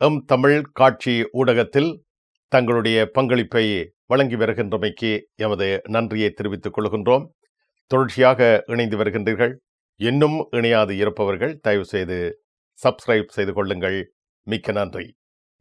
M Tamil காட்சி ஊடகத்தில் தங்களுடைய பங்களிப்பை வழங்கி வருகின்றமைக்கு எமது நன்றியை தெரிவித்துக் கொள்கின்றோம். தொடர்ச்சியாக இணைந்து வருகின்றீர்கள். இன்னும் இணையாது இருப்பவர்கள் தயவு செய்து சப்ஸ்கிரைப் செய்து கொள்ளுங்கள். மிக்க நன்றி.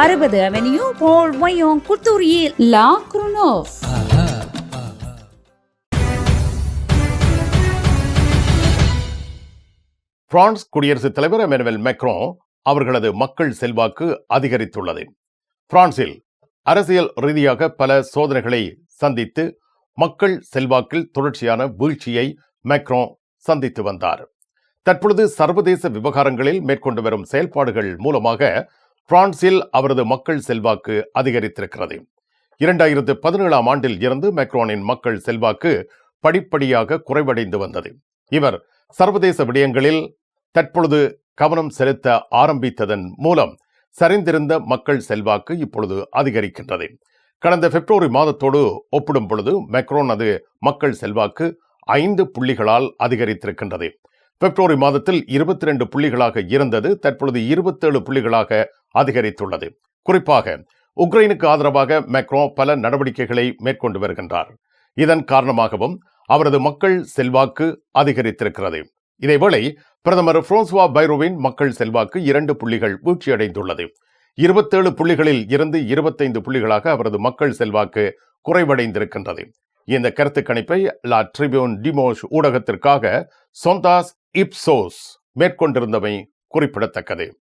அறுபது அவென்யூ போல் மயோங் குத்தூரியில் லா குருனோவ். பிரான்ஸ் குடியரசுத் தலைவர் எமனுவல் மெக்ரோ அவர்களது மக்கள் செல்வாக்கு அதிகரித்துள்ளது. பிரான்சில் அரசியல் ரீதியாக பல சோதனைகளை சந்தித்து மக்கள் செல்வாக்கில் தொடர்ச்சியான வீழ்ச்சியை மெக்ரோ சந்தித்து வந்தார். தற்பொழுது சர்வதேச விவகாரங்களில் மேற்கொண்டு வரும் செயல்பாடுகள் மூலமாக பிரான்சில் அவரது மக்கள் செல்வாக்கு அதிகரித்திருக்கிறது. இரண்டாயிரத்து பதினேழாம் ஆண்டில் இருந்து மெக்ரோனின் மக்கள் செல்வாக்கு படிப்படியாக குறைவடைந்து வந்தது. இவர் சர்வதேச விடயங்களில் தற்பொழுது கவனம் செலுத்த ஆரம்பித்ததன் மூலம் சரிந்திருந்த மக்கள் செல்வாக்கு இப்பொழுது அதிகரிக்கின்றது. கடந்த பிப்ரவரி மாதத்தோடு ஒப்பிடும் பொழுது மெக்ரோனது மக்கள் செல்வாக்கு ஐந்து புள்ளிகளால் அதிகரித்திருக்கின்றது. பிப்ரவரி மாதத்தில் இருபத்தி ரெண்டு புள்ளிகளாக இருந்தது. தற்பொழுது இருபத்தேழு புள்ளிகளாக அதிகரித்துள்ளது. குறிப்பாக உக்ரைனுக்கு ஆதரவாக மெக்ரோ பல நடவடிக்கைகளை மேற்கொண்டு வருகின்றார். இதன் காரணமாகவும் அவரது மக்கள் செல்வாக்கு அதிகரித்திருக்கிறது. இதேவேளை பிரதமர் பிரான்சுவா பைரோவின் மக்கள் செல்வாக்கு இரண்டு புள்ளிகள் வீழ்ச்சியடைந்துள்ளது. இருபத்தேழு புள்ளிகளில் இருந்து இருபத்தைந்து புள்ளிகளாக அவரது மக்கள் செல்வாக்கு குறைவடைந்திருக்கின்றது. இந்த கருத்து கணிப்பை லா ட்ரிபியூன் டிமோஷ் ஊடகத்திற்காக சொந்தாஸ் இப்சோஸ் மேற்கொண்டிருந்தமை குறிப்பிடத்தக்கது.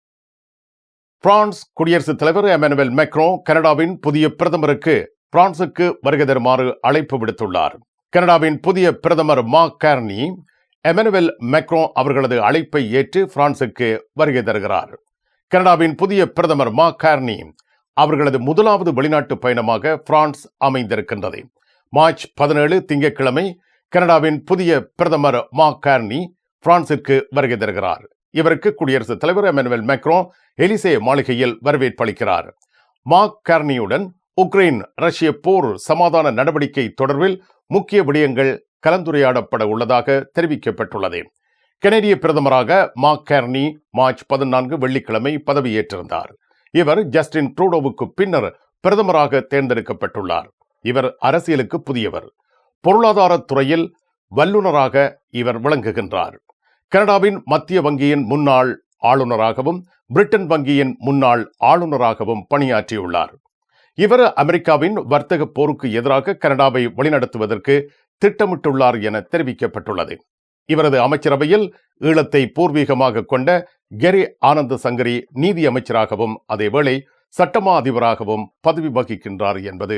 பிரான்ஸ் குடியரசுத் தலைவர் எமனுவல் மெக்ரோ கனடாவின் புதிய பிரதமருக்கு பிரான்சுக்கு வருகை தருமாறு அழைப்பு விடுத்துள்ளார். கனடாவின் புதிய பிரதமர் மா கேர்னி எமனுவல் மெக்ரோ அவர்களது அழைப்பை ஏற்று பிரான்சுக்கு வருகை தருகிறார். கனடாவின் புதிய பிரதமர் மா கேர்னி அவர்களது முதலாவது வெளிநாட்டு பயணமாக பிரான்ஸ் அமைந்திருக்கின்றது. மார்ச் பதினேழு திங்கட்கிழமை கனடாவின் புதிய பிரதமர் மா கார்னி பிரான்சிற்கு வருகை தருகிறார். இவருக்கு குடியரசுத் தலைவர் எமனுவல் மெக்ரோ எலிசே மாளிகையில் வரவேற்பளிக்கிறார் மாக் கார்னியுடன் உக்ரைன் ரஷ்ய போர் சமாதான நடவடிக்கை தொடர்பில் முக்கிய விடயங்கள் கலந்துரையாடப்பட உள்ளதாக தெரிவிக்கப்பட்டுள்ளது. கனேடிய பிரதமராக மாக் கேர்னி மார்ச் பதினான்கு வெள்ளிக்கிழமை பதவியேற்றிருந்தார். இவர் ஜஸ்டின் ட்ரூடோவுக்கு பின்னர் பிரதமராக தேர்ந்தெடுக்கப்பட்டுள்ளார். இவர் அரசியலுக்கு புதியவர். பொருளாதார துறையில் வல்லுநராக இவர் விளங்குகின்றார். கனடாவின் மத்திய வங்கியின் முன்னாள் ஆளுநராகவும் பிரிட்டன் வங்கியின் முன்னாள் ஆளுநராகவும் பணியாற்றியுள்ளார். இவர் அமெரிக்காவின் வர்த்தக போருக்கு எதிராக கனடாவை வழிநடத்துவதற்கு திட்டமிட்டுள்ளார் என தெரிவிக்கப்பட்டுள்ளது. இவரது அமைச்சரவையில் ஈழத்தை பூர்வீகமாக கொண்ட கெரி ஆனந்த சங்கரி நீதி அமைச்சராகவும் அதேவேளை சட்டமா அதிபராகவும் பதவி வகிக்கின்றார் என்பது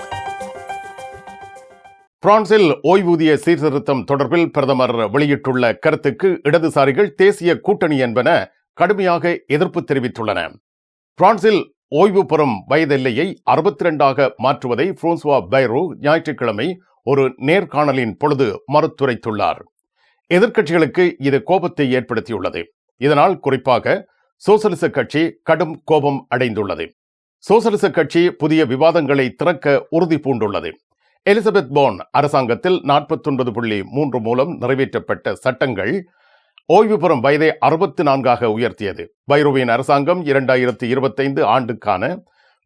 பிரான்சில் ஓய்வூதிய சீர்திருத்தம் தொடர்பில் பிரதமர் வெளியிட்டுள்ள கருத்துக்கு இடதுசாரிகள் தேசிய கூட்டணி என்பன கடுமையாக எதிர்ப்பு தெரிவித்துள்ளன. பிரான்சில் ஓய்வு பெறும் வயதெல்லையை அறுபத்தி ரெண்டாக மாற்றுவதை பிரான்சுவா பைரோ ஞாயிற்றுக்கிழமை ஒரு நேர்காணலின் பொழுது மறுத்துரைத்துள்ளார். எதிர்க்கட்சிகளுக்கு இது கோபத்தை ஏற்படுத்தியுள்ளது. இதனால் குறிப்பாக சோசலிச கட்சி கடும் கோபம் அடைந்துள்ளது. சோசலிச கட்சி புதிய விவாதங்களை திறக்க உறுதி பூண்டுள்ளது. எலிசபெத் போன் அரசாங்கத்தில் நாற்பத்தொன்பது புள்ளி மூன்று மூலம் நிறைவேற்றப்பட்ட சட்டங்கள் ஓய்வு பெறும் வயதை அறுபத்தி நான்காக உயர்த்தியது. பைரோவின் அரசாங்கம் இரண்டாயிரத்தி இருபத்தைந்து ஆண்டுக்கான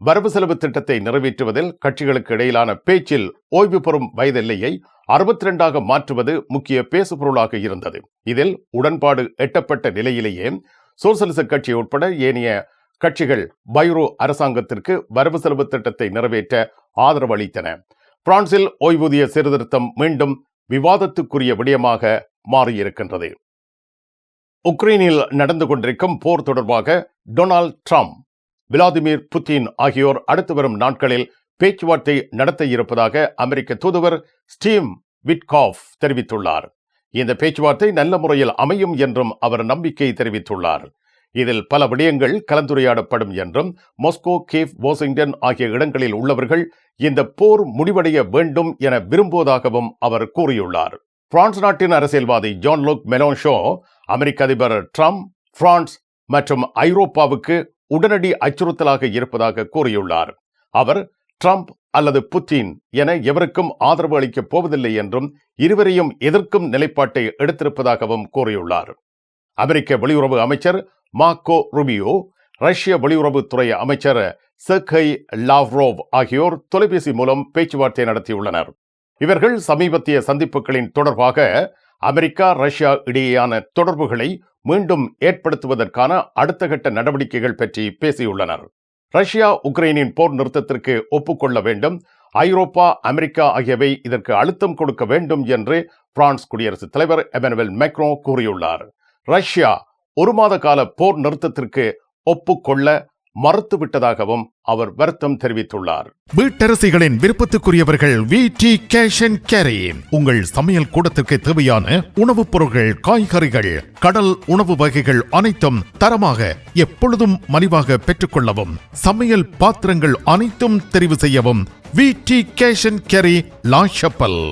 வரவு செலவு திட்டத்தை நிறைவேற்றுவதில் கட்சிகளுக்கு இடையிலான பேச்சில் ஓய்வு பெறும் வயதெல்லையை அறுபத்தி ரெண்டாக மாற்றுவது முக்கிய பேசுபொருளாக இருந்தது. இதில் உடன்பாடு எட்டப்பட்ட நிலையிலேயே சோசலிச கட்சி உட்பட ஏனைய கட்சிகள் பைரோ அரசாங்கத்திற்கு வரவு செலவு திட்டத்தை நிறைவேற்ற ஆதரவு அளித்தன. பிரான்சில் ஓய்வூதிய சீர்திருத்தம் மீண்டும் விவாதத்துக்குரிய விடயமாக மாறியிருக்கின்றது. உக்ரைனில் நடந்து கொண்டிருக்கும் போர் தொடர்பாக டொனால்ட் ட்ரம்ப் விளாடிமிர் புட்டின் ஆகியோர் அடுத்து வரும் நாட்களில் பேச்சுவார்த்தை நடத்த இருப்பதாக அமெரிக்க தூதுவர் ஸ்டீவ் விட்காஃப் தெரிவித்துள்ளார். இந்த பேச்சுவார்த்தை நல்ல முறையில் அமையும் என்றும் அவர் நம்பிக்கை தெரிவித்துள்ளார். இதில் பல விடயங்கள் கலந்துரையாடப்படும் என்றும் மாஸ்கோ கேவ் வாஷிங்டன் ஆகிய இடங்களில் உள்ளவர்கள் இந்த போர் முடிவடைய வேண்டும் என விரும்புவதாகவும் அவர் கூறியுள்ளார். பிரான்ஸ் நாட்டின் அரசியல்வாதி ஜான் லுக் மெலோன்ஷோ அமெரிக்க அதிபர் ட்ரம்ப் பிரான்ஸ் மற்றும் ஐரோப்பாவுக்கு உடனடி அச்சுறுத்தலாக இருப்பதாக கூறியுள்ளார். அவர் ட்ரம்ப் அல்லது புட்டின் என எவருக்கும் ஆதரவு அளிக்கப் போவதில்லை என்றும் இருவரையும் எதிர்க்கும் நிலைப்பாட்டை எடுத்திருப்பதாகவும் கூறியுள்ளார். அமெரிக்க வெளியுறவு அமைச்சர் மார்க்கோ ருபியோ ரஷ்ய வெளியுறவுத்துறை அமைச்சர் செர்கை லாவ்ரோவ் ஆகியோர் தொலைபேசி மூலம் பேச்சுவார்த்தை நடத்தியுள்ளனர். இவர்கள் சமீபத்திய சந்திப்புகளின் தொடர்பாக அமெரிக்கா ரஷ்யா இடையேயான தொடர்புகளை மீண்டும் ஏற்படுத்துவதற்கான அடுத்த கட்ட நடவடிக்கைகள் பற்றி பேசியுள்ளனர். ரஷ்யா உக்ரைனின் போர் நிறுத்தத்திற்கு ஒப்புக்கொள்ள வேண்டும். ஐரோப்பா அமெரிக்கா ஆகியவை இதற்கு அழுத்தம் கொடுக்க வேண்டும் என்று பிரான்ஸ் குடியரசுத் தலைவர் எமனுவல் மேக்ரோ கூறியுள்ளார். ரஷ்யா ஒரு மாத கால போர் நிறுத்தத்திற்கு ஒப்புக்கொள்ள மறுத்துவிட்டதாகவும் அவர் வருத்தம் தெரிவித்துள்ளார். வீட்டரசிகளின் விருப்பத்துக்குரியவர்கள் V. T. Cash and carry. உங்கள் சமையல் கூடத்திற்கு தேவையான உணவுப் பொருட்கள் காய்கறிகள் கடல் உணவு வகைகள் அனைத்தும் தரமாக எப்பொழுதும் மலிவாக பெற்றுக்கொள்ளவும் சமையல் பாத்திரங்கள் அனைத்தும் தெரிவு செய்யவும் V. T. Cash and carry La Chapelle.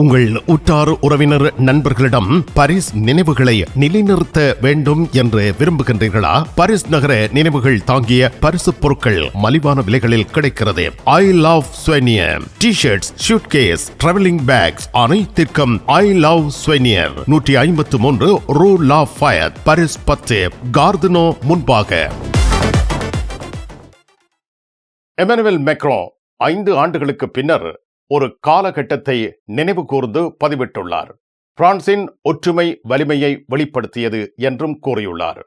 உங்கள் உற்றார் உறவினர் நண்பர்களிடம் பரிஸ் நினைவுகளை நிலைநிறுத்த வேண்டும் என்று விரும்புகின்றீர்களா? பரிஸ் நகர நினைவுகள் தாங்கிய பரிசு பொருட்கள் மலிவான விலைகளில் கிடைக்கிறது. I love souvenir T shirts suitcase travelling bags அனைத்திற்கும் ஐ லவ் ஸ்வெனியர் நூற்றி ஐம்பத்து மூன்று ரூ லா ஃபயர் பரிஸ் பத்து கார்தனோ முன்பாக. எமனுவல் மெக்ரோ ஐந்து ஆண்டுகளுக்கு பின்னர் ஒரு காலகட்டத்தை நினைவு கூர்ந்து பதிவிட்டுள்ளார். பிரான்சின் ஒற்றுமை வலிமையை வெளிப்படுத்தியது என்றும் கூறியுள்ளார்.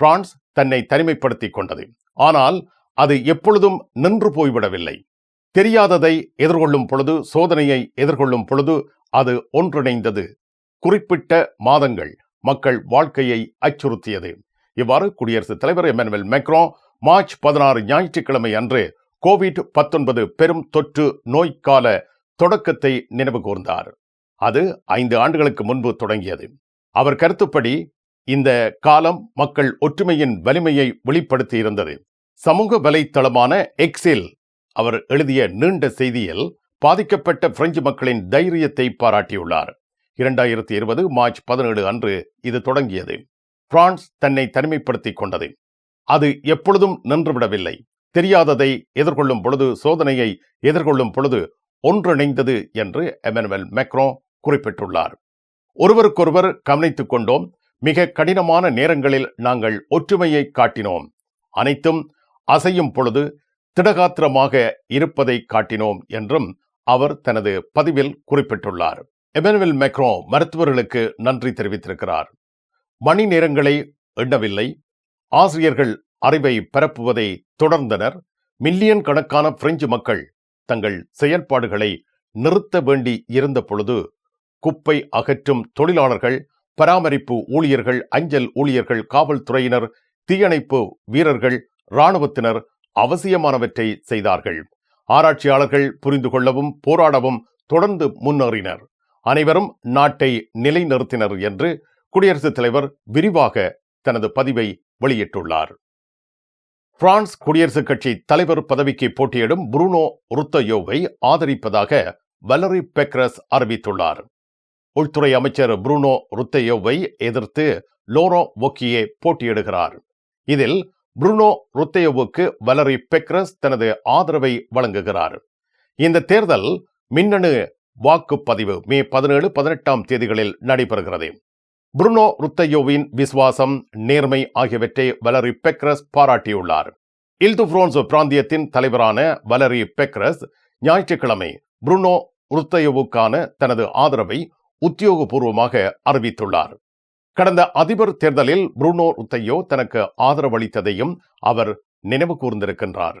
பிரான்ஸ் தன்னை தனிமைப்படுத்திக் கொண்டது. ஆனால் அது எப்பொழுதும் நின்று போய்விடவில்லை. தெரியாததை எதிர்கொள்ளும் பொழுது சோதனையை எதிர்கொள்ளும் பொழுது அது ஒன்றிணைந்தது. குறிப்பிட்ட மாதங்கள் மக்கள் வாழ்க்கையை அச்சுறுத்தியது. இவ்வாறு குடியரசுத் தலைவர் எம்மானுவல் மெக்ரோ மார்ச் பதினாறு ஞாயிற்றுக்கிழமை அன்று கோவிட் பத்தொன்பது பெரும் தொற்று நோய்க்கால தொடக்கத்தை நினைவு கூர்ந்தார். அது ஐந்து ஆண்டுகளுக்கு முன்பு தொடங்கியது. அவர் கருத்துப்படி இந்த காலம் மக்கள் ஒற்றுமையின் வலிமையை வெளிப்படுத்தி இருந்தது. சமூக வலைத்தளமான எக்ஸில் அவர் எழுதிய நீண்ட செய்தியில் பாதிக்கப்பட்ட பிரெஞ்சு மக்களின் தைரியத்தை பாராட்டியுள்ளார். இரண்டாயிரத்தி இருபது மார்ச் பதினேழு அன்று இது தொடங்கியது. பிரான்ஸ் தன்னை தனிமைப்படுத்திக் கொண்டது. அது எப்பொழுதும் நின்றுவிடவில்லை. தெரியாததை எதிர்கொள்ளும் பொழுது சோதனையை எதிர்கொள்ளும் பொழுது ஒன்றிணைந்தது என்று எமனுவல் மெக்ரோ குறிப்பிட்டுள்ளார். ஒருவருக்கொருவர் கவனித்துக் கொண்டோம். மிக கடினமான நேரங்களில் நாங்கள் ஒற்றுமையை காட்டினோம். அனைத்தும் அசையும் பொழுது திடகாத்திரமாக இருப்பதை காட்டினோம் என்றும் அவர் தனது பதிவில் குறிப்பிட்டுள்ளார். எமனுவல் மெக்ரோ மருத்துவர்களுக்கு நன்றி தெரிவித்திருக்கிறார். மணி நேரங்களை எண்ணவில்லை. ஆசிரியர்கள் அறிவை பரப்புவதை தொடர்ந்தனர். மில்லியன் கணக்கான பிரெஞ்சு மக்கள் தங்கள் செயல்பாடுகளை நிறுத்த வேண்டி இருந்த பொழுது குப்பை அகற்றும் தொழிலாளர்கள் பராமரிப்பு ஊழியர்கள் அஞ்சல் ஊழியர்கள் காவல்துறையினர் தீயணைப்பு வீரர்கள் இராணுவத்தினர் அவசியமானவற்றை செய்தார்கள். ஆராய்ச்சியாளர்கள் புரிந்து கொள்ளவும் போராடவும் தொடர்ந்து முன்னேறினர். அனைவரும் நாட்டை நிலைநிறுத்தினர் என்று குடியரசுத் தலைவர் விரிவாக தனது பதிவை வெளியிட்டுள்ளார். பிரான்ஸ் குடியரசுக் கட்சி தலைவர் பதவிக்கு போட்டியிடும் புருனோ ருத்தயோவை ஆதரிப்பதாக வலரி பெக்ரஸ் அறிவித்துள்ளார். உள்துறை அமைச்சர் புருனோ ருத்தயோவை எதிர்த்து லோரோ ஒக்கியே போட்டியிடுகிறார். இதில் புருனோ ருத்தயோவுக்கு வலரி பெக்ரஸ் தனது ஆதரவை வழங்குகிறார். இந்த தேர்தல் மின்னணு வாக்குப்பதிவு மே பதினேழு பதினெட்டாம் தேதிகளில் நடைபெறுகிறது. புருனோ ருத்தையோவின் விசுவாசம் நேர்மை ஆகியவற்றை வலரி பெக்ரஸ் பாராட்டியுள்ளார். இல்து பிராந்தியத்தின் தலைவரான வலரி பெக்ரஸ் ஞாயிற்றுக்கிழமை புருனோ ருத்தையோவுக்கான தனது ஆதரவை உத்தியோகபூர்வமாக அறிவித்துள்ளார். கடந்த அதிபர் தேர்தலில் புருனோ ருத்தையோ தனக்கு ஆதரவளித்ததையும் அவர் நினைவு கூர்ந்திருக்கின்றார்.